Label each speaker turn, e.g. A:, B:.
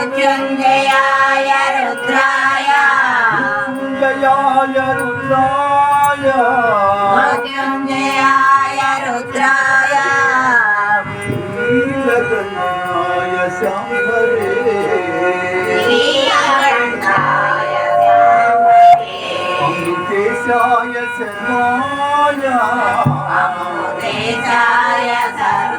A: मृत्युञ्जयाय रुद्राय
B: मृत्युञ्जयाय रुद्राय
A: मृत्युञ्जयाय रुद्राय
B: नीलकण्ठाय शाम्भरे
A: नीलकण्ठाय शाम्भरे
B: अम्बुकेशाय शर्माय
A: अम्बुकेशाय सर्व